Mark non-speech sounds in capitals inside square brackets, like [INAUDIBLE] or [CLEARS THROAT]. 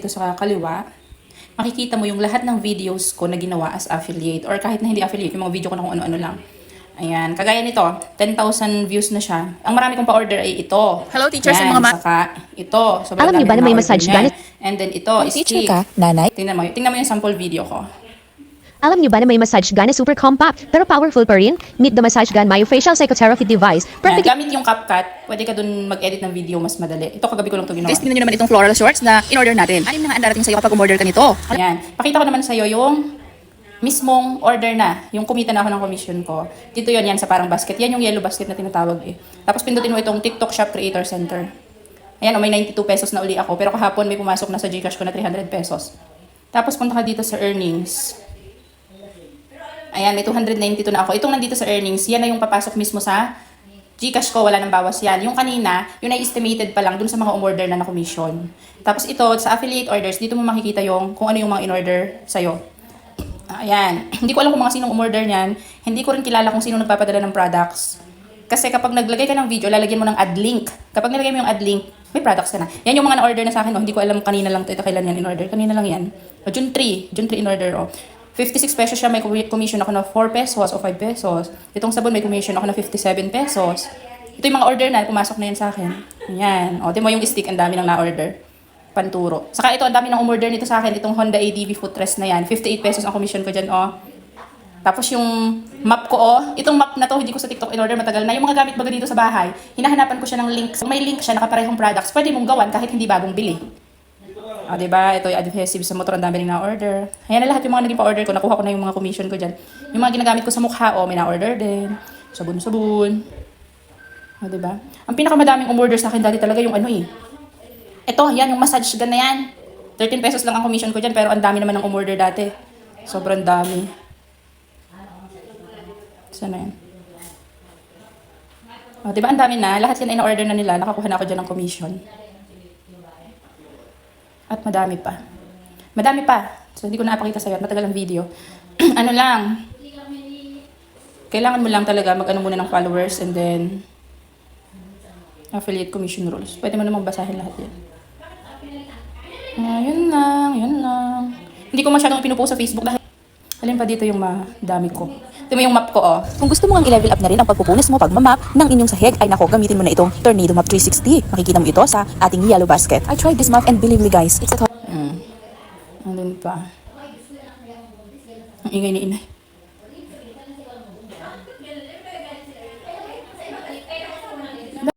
dito sa kaliwa, makikita mo yung lahat ng videos ko na ginawa as affiliate or kahit na hindi affiliate, yung mga video ko na kung ano-ano lang. Ayan, kagaya nito, 10,000 views na siya. Ang marami kong pa-order ay ito. Hello, teachers and Yan, mga ma- Saka ito. Sobrang Alam niyo ba na may massage gun? And then ito, Teacher stick. ka, nanay? Tingnan mo, tingnan mo yung sample video ko. Alam niyo ba na may massage gun na super compact pero powerful pa rin? Meet the massage gun Myofacial Psychotherapy Device. Yan, Perfect gamit yung CapCut, pwede ka dun mag-edit ng video mas madali. Ito kagabi ko lang ito ginawa. Guys, tingnan nyo naman itong floral shorts na in-order natin. Anim na nga ang darating sa'yo kapag umorder ka nito. Ayan. Pakita ko naman sa'yo yung mismong order na. Yung kumita na ako ng commission ko. Dito yon yan sa parang basket. Yan yung yellow basket na tinatawag eh. Tapos pindutin mo itong TikTok Shop Creator Center. Ayan, oh, may 92 pesos na uli ako. Pero kahapon may pumasok na sa Gcash ko na 300 pesos. Tapos punta ka dito sa earnings. Ayan, may 292 na ako. Itong nandito sa earnings, yan na yung papasok mismo sa Gcash ko, wala nang bawas yan. Yung kanina, yun ay estimated pa lang dun sa mga umorder na na-commission. Tapos ito, sa affiliate orders, dito mo makikita yung kung ano yung mga in-order sa'yo. Ayan. [CLEARS THROAT] Hindi ko alam kung mga sinong umorder niyan. Hindi ko rin kilala kung sino nagpapadala ng products. Kasi kapag naglagay ka ng video, lalagyan mo ng ad link. Kapag nilagay mo yung ad link, may products ka na. Yan yung mga na-order na sa akin. Oh. Hindi ko alam kanina lang ito, ito kailan yan in-order. Kanina lang yan. O, June 3. June 3 in-order. Oh. 56 pesos siya, may commission ako na 4 pesos o 5 pesos. Itong sabon, may commission ako na 57 pesos. Ito yung mga order na, pumasok na yan sa akin. Yan. O, di mo yung stick, ang dami nang na-order. Panturo. Saka ito, ang dami nang umorder nito sa akin, itong Honda ADV footrest na yan. 58 pesos ang commission ko dyan, oh. Tapos yung map ko, oh, itong map na to, hindi ko sa TikTok in-order matagal na. Yung mga gamit baga dito sa bahay, hinahanapan ko siya ng link. Kung may link siya, nakaparehong products, pwede mong gawan kahit hindi bagong bili. O, di ba? Ito yung adhesive sa motor, ang dami na-order. Ayan na lahat yung mga naging pa-order ko. Nakuha ko na yung mga commission ko dyan. Yung mga ginagamit ko sa mukha, oh, may na-order din. Sabon-sabon. O, di ba? Ang pinakamadaming umorder sa akin dati talaga yung ano eh. Ito, yan, yung massage gun na yan. 13 pesos lang ang commission ko dyan, pero ang dami naman ng umorder dati. Sobrang dami. Sana yan? O, di ba ang dami na? Lahat yan ay na-order na nila. Nakakuha na ako dyan ng commission. At madami pa. Madami pa. So, hindi ko napakita sa'yo. at Matagal ang video. [CLEARS THROAT] ano lang. Kailangan mo lang talaga mag-ano muna ng followers and then affiliate commission rules. Pwede mo namang basahin lahat yan. Yun lang, yun lang. Hindi ko masyadong pinupost sa Facebook dahil alin pa dito yung madami ko. Ito mo yung map ko, oh. Kung gusto mo ang i-level up na rin ang pagpupunas mo pag mamap ng inyong sahig, ay nako, gamitin mo na itong Tornado Map 360. Makikita mo ito sa ating yellow basket. I tried this map and believe me guys, it's a Mm. Andun pa. Ang ingay ni inay.